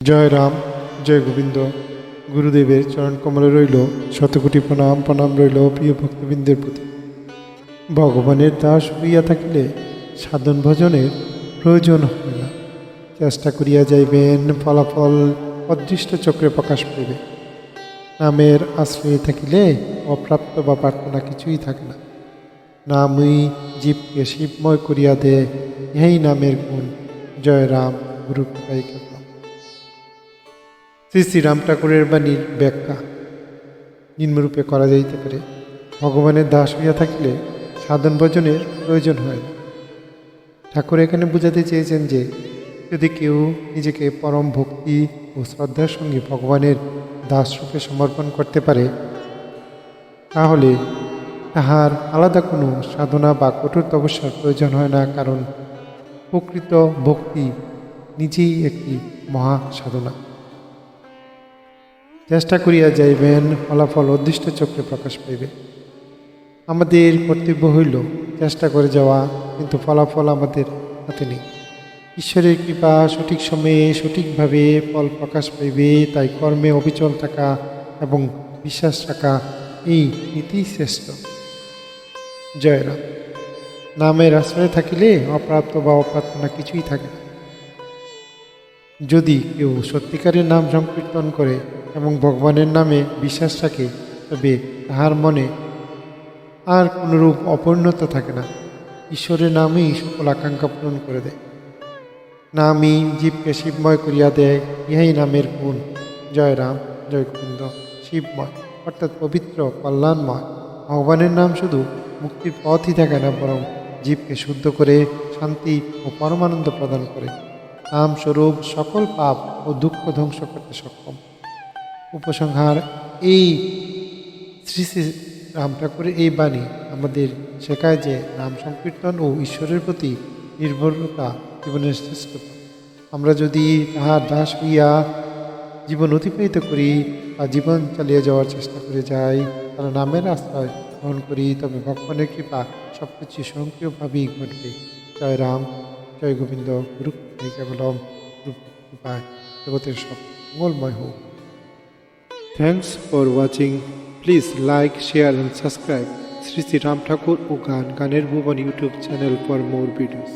জয় রাম, জয় গোবিন্দ। গুরুদেবের চরণ কমলে রইল শতকোটি প্রণাম প্রণাম রইল প্রিয় ভক্তবৃন্দের প্রতি। ভগবানের দাস হইয়া থাকিলে সাধন ভজনের প্রয়োজন হয় না। চেষ্টা করিয়া যাইবেন, ফলাফল অদৃষ্ট চক্রে প্রকাশ পাইবে। নামের আশ্রয়ে থাকিলে অপ্রাপ্ত বা প্রার্থনা কিছুই থাকে না। নামই জীবকে শিবময় করিয়া দে এই নামের গুণ। জয় রাম গুরু শ্রী শ্রীরাম ঠাকুরের বাণীর ব্যাখ্যা। নিম্নরূপে করা যাইতে পারে, ভগবানের দাস হইয়া থাকলে সাধন ভজনের প্রয়োজন হয় না। ঠাকুর এখানে বুঝাতে চেয়েছেন যে, যদি কেউ নিজেকে পরম ভক্তি ও শ্রদ্ধার সঙ্গে ভগবানের দাসরূপে সমর্পণ করতে পারে, তাহলে তাহার আলাদা কোনো সাধনা বা কঠোর তপস্যার প্রয়োজন হয় না, কারণ প্রকৃত ভক্তি নিজেই একটি মহা সাধনা। চেষ্টা করিয়া যাইবেন, ফলাফল অদৃষ্ট চক্রে প্রকাশ পাইবে। আমাদের কর্তব্য হইল চেষ্টা করে যাওয়া, কিন্তু ফলাফল আমাদের হাতে নেই। ঈশ্বরের কৃপা সঠিক সময়ে সঠিকভাবে ফল প্রকাশ পাইবে, তাই কর্মে অবিচল থাকা এবং বিশ্বাস রাখা এই নীতি শ্রেষ্ঠ। জয় রাম। নামের আশ্রয়ে থাকিলে অপ্রাপ্ত বা অপ্রার্থনা কিছুই থাকে না। যদি কেউ সত্যিকারের নাম সংকীর্তন করে এবং ভগবানের নামে বিশ্বাস রাখে, তবে তাহার মনে আর কোনরূপ অপূর্ণতা থাকে না। ঈশ্বরের নামই সকল আকাঙ্ক্ষা পূরণ করে দেয়। নামই জীবকে শিবময় করিয়া দেয়, ইহাই নামের গুণ। জয় রাম, জয় গোবিন্দ, শিবময়, অর্থাৎ পবিত্র, কল্যাণময়। ভগবানের নাম শুধু মুক্তির পথই থাকে না, বরং জীবকে শুদ্ধ করে, শান্তি ও পরমানন্দ প্রদান করে। নামস্বরূপ সকল পাপ ও দুঃখ ধ্বংস করতে সক্ষম। উপসংহার, এই শ্রী শ্রী রাম ঠাকুরের এই বাণী আমাদের শেখায় যে নাম সংকীর্তন ও ঈশ্বরের প্রতি নির্ভরতা জীবনের শ্রেষ্ঠতা। আমরা যদি তাহার দাস হইয়া জীবন অতিবাহিত করি বা জীবন চালিয়ে যাওয়ার চেষ্টা করে যাই, তারা নামের আশ্রয় গ্রহণ করি, তবে ভগবানের কৃপা সব কিছু স্বয়ংক্রিয়ভাবেই ঘটবে। জয় রাম, জয় গোবিন্দ গুরু কেবলম কৃপায় জগতের সব মঙ্গলময় হোক। Thanks for watching please like share and subscribe Shri Shri Ram Thakur ও গান গানের ভুবন YouTube channel for more videos